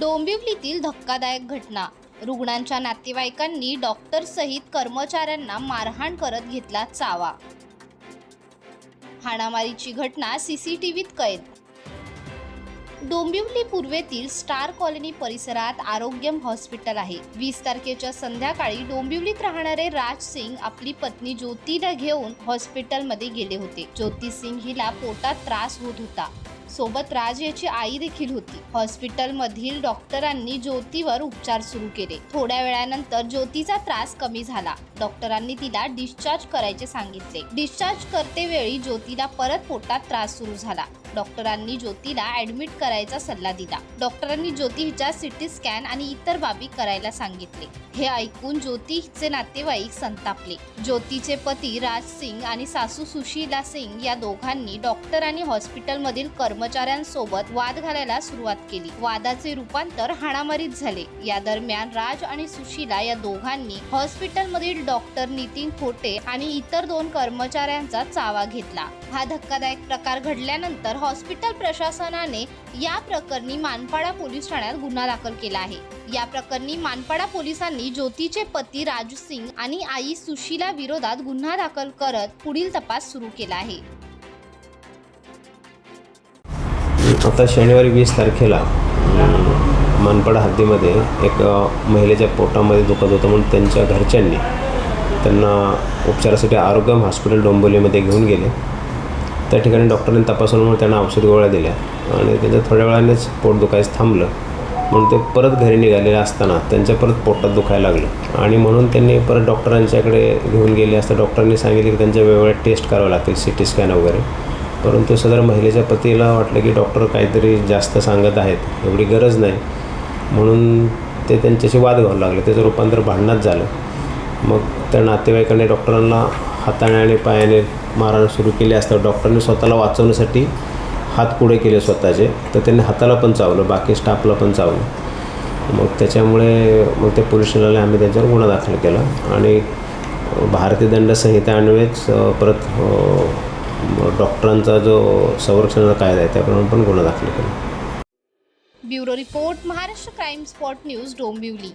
डोंबिवलीतील धक्कादायक घटना. रुग्णांच्या नातेवाईकांनी डॉक्टर सहित कर्मचाऱ्यांना मारहाण करत घेतला चावा. हाणामारीची घटना सीसीटीव्हीत कैद. डोंबिवली पूर्वेतील स्टार कॉलनी परिसरात आरोग्यम हॉस्पिटल आहे. वीस तारखेच्या संध्याकाळी डोंबिवलीत राहणारे राज सिंग आपली पत्नी ज्योतीला घेऊन हॉस्पिटलमध्ये गेले होते. ज्योती सिंग हिला पोटात त्रास होत होता. सोबत राज याची आई देखील होती. हॉस्पिटलमधील डॉक्टरांनी ज्योतीवर उपचार सुरू केले. थोड्या वेळानंतर ज्योतीचा त्रास कमी झाला. डॉक्टरांनी तिला डिस्चार्ज करायचे सांगितले. डिस्चार्ज करते वेळी ज्योतीला परत पोटात त्रास सुरू झाला. डॉक्टरांनी ज्योतीला ऍडमिट करायचा सल्ला दिला. डॉक्टरांनी ज्योती हिच्या सिटी स्कॅन आणि इतर बाबी करायला सांगितले. हे ऐकून ज्योती हिचे नातेवाईक संतापले. ज्योतीचे पती राज सिंग आणि सासू सुशीला सिंग या दोघांनी डॉक्टर आणि हॉस्पिटलमधील कर्मचाऱ्यांसोबत वाद घालायला सुरुवात केली. वादाचे रूपांतर हाणामारीत झाले. या दरम्यान राज आणि सुशीला या दोघांनी हॉस्पिटलमधील डॉक्टर नितीन खोटे आणि इतर दोन कर्मचाऱ्यांचा चावा घेतला. हा धक्कादायक प्रकार घडल्यानंतर हॉस्पिटल प्रशासनाने या प्रकरणी मानपाडा पोलीस ठाण्यात गुन्हा दाखल केला आहे. या प्रकरणी मानपाडा पोलिसांनी ज्योतीचे पती राजू सिंग आणि आई सुशीला विरोधात गुन्हा दाखल करत पुढील तपास सुरू केला आहे. आता शनिवारी वीस तारखेला मानपाडा हद्दीमध्ये एक महिलेच्या पोटामध्ये दुखत होतं म्हणून त्यांच्या घरच्यांनी त्यांना उपचारासाठी आरोग्यम हॉस्पिटल डोंबिवलीमध्ये घेऊन गेले. त्या ठिकाणी डॉक्टरांनी तपासल्यामुळे त्यांना औषध गोळ्या दिल्या. आणि त्यांच्या थोड्या वेळानेच पोट दुखायचं थांबलं. म्हणून ते परत घरी निघालेले असताना त्यांच्या परत पोटात दुखायला लागलं. आणि म्हणून त्यांनी परत डॉक्टरांच्याकडे घेऊन गेले असता डॉक्टरांनी सांगितले की त्यांच्या वेगवेगळ्या टेस्ट कराव्या लागतील सी टी स्कॅन वगैरे. परंतु सदर महिलेच्या पतीला वाटलं की डॉक्टर काहीतरी जास्त सांगत आहेत एवढी गरज नाही. म्हणून ते त्यांच्याशी वाद घ्यावं लागले. त्याचं रूपांतर भांडणात झालं. मग त्या नातेवाईकांनी डॉक्टरांना हाताने आणि पायाने मारायला सुरू केली असता डॉक्टरांनी स्वतःला वाचवण्यासाठी हात पुढे केले स्वतःचे. तर त्यांनी हाताला पण चावलं बाकी स्टाफला पण चावलं. मग त्याच्यामुळे मग ते पोलीस स्टेशनला आम्ही त्यांच्यावर गुन्हा दाखल केला. आणि भारतीय दंड संहिता अन्वयच परत डॉक्टरांचा जो संरक्षणाचा कायदा आहे त्याप्रमाणे पण गुन्हा दाखल केला. Bureau report Maharashtra crime spot news Dombivli.